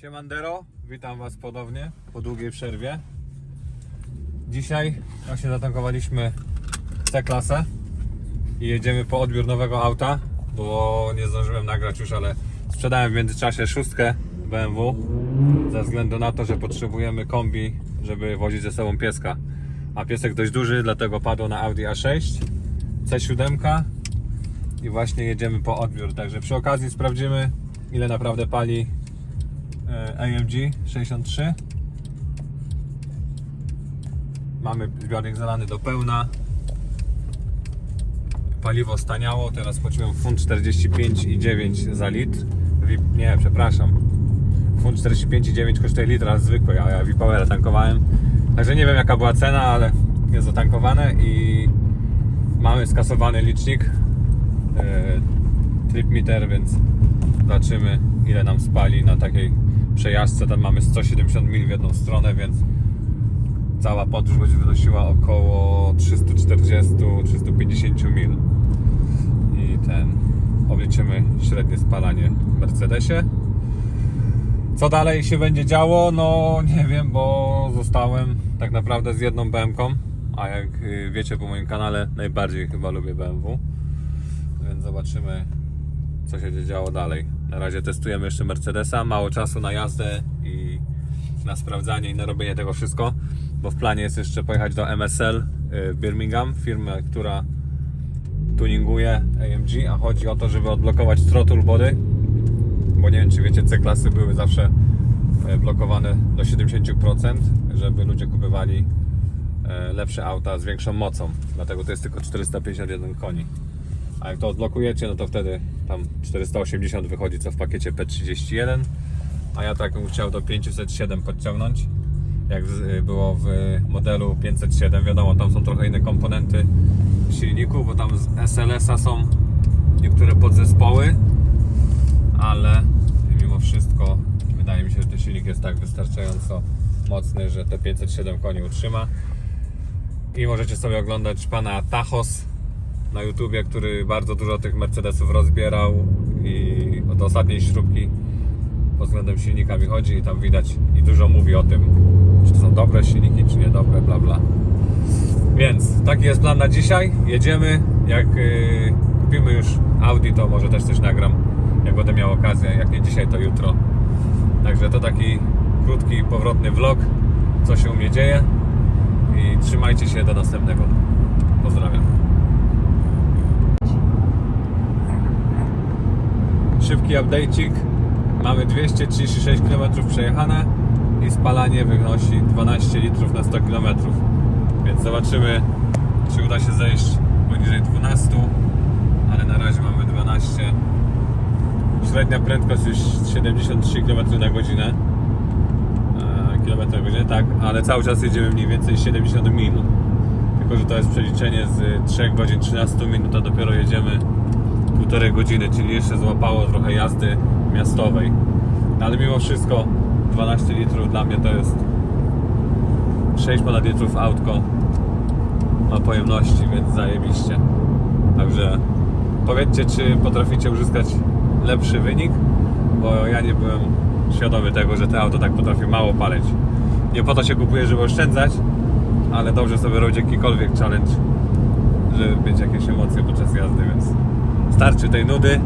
Siemandero, witam Was ponownie po długiej przerwie. Dzisiaj właśnie zatankowaliśmy C-klasę i jedziemy po odbiór nowego auta, bo nie zdążyłem nagrać już, ale sprzedałem w międzyczasie szóstkę BMW ze względu na to, że potrzebujemy kombi, żeby wozić ze sobą pieska. A piesek dość duży, dlatego padło na Audi A6, C7 i właśnie jedziemy po odbiór. Także przy okazji sprawdzimy, ile naprawdę pali AMG 63. Mamy zbiornik zalany do pełna. Paliwo staniało, teraz płaciłem funt 45,9 za litr. Nie, przepraszam. Funt 45,9 kosztuje litra zwykły, a ja VIP-Powera tankowałem. Także nie wiem jaka była cena, ale jest zatankowane i mamy skasowany licznik e, trip meter, więc zobaczymy ile nam spali na takiej przejażdżce. Tam mamy 170 mil w jedną stronę, więc cała podróż będzie wynosiła około 340-350 mil. I ten obliczymy średnie spalanie w Mercedesie. Co dalej się będzie działo? No nie wiem, bo zostałem tak naprawdę z jedną BMW, a jak y, wiecie po moim kanale najbardziej chyba lubię BMW. Więc zobaczymy co się działo dalej. Na razie testujemy jeszcze Mercedesa, mało czasu na jazdę i na sprawdzanie i na robienie tego wszystko, bo w planie jest jeszcze pojechać do MSL y, w Birmingham, firmy, która tuninguje AMG, a chodzi o to, żeby odblokować throttle body, bo nie wiem czy wiecie, C-klasy były zawsze e, blokowane do 70%, żeby ludzie kupywali e, lepsze auta z większą mocą, dlatego to jest tylko 451 koni. A jak to odblokujecie, no to wtedy tam 480 wychodzi co w pakiecie P31, a ja tak bym chciał do 507 podciągnąć, jak z- było w modelu 507. Wiadomo, tam są trochę inne komponenty silniku, bo tam z SLS-a są niektóre podzespoły, ale mimo wszystko wydaje mi się, że ten silnik jest tak wystarczająco mocny, że te 507 koni utrzyma. I możecie sobie oglądać pana Tachos na YouTubie, który bardzo dużo tych Mercedesów rozbierał i od ostatniej śrubki pod względem silnika mi chodzi i tam widać i dużo mówi o tym, czy to są dobre silniki, czy niedobre, bla bla. Więc taki jest plan na dzisiaj. Jedziemy. Jak yy, kupimy już Audi, to może też coś nagram, jak będę miał okazję. Jak nie dzisiaj, to jutro. Także to taki krótki, powrotny vlog, co się u mnie dzieje. I trzymajcie się do następnego. Pozdrawiam. Szybki update'cik. Mamy 236 km przejechane i spalanie wynosi 12 litrów na 100 km. Więc zobaczymy, czy uda się zejść poniżej 12, ale na razie mamy 12. Średnia prędkość jest 73 km na godzinę. E, Kilometr na godzinę, tak, ale cały czas jedziemy mniej więcej 70 minut. Tylko, że to jest przeliczenie z 3 godzin 13 minut, a dopiero jedziemy półtorej godziny, czyli jeszcze złapało trochę jazdy miastowej. Ale mimo wszystko 12 litrów dla mnie to jest 6 ponad litrów autko ma pojemności, więc zajebiście. Także powiedzcie, czy potraficie uzyskać lepszy wynik, bo ja nie byłem świadomy tego, że to auto tak potrafi mało palić. Nie po to się kupuje, żeby oszczędzać, ale dobrze sobie robić jakikolwiek challenge, żeby mieć jakieś emocje podczas jazdy, więc starczy tej nudy.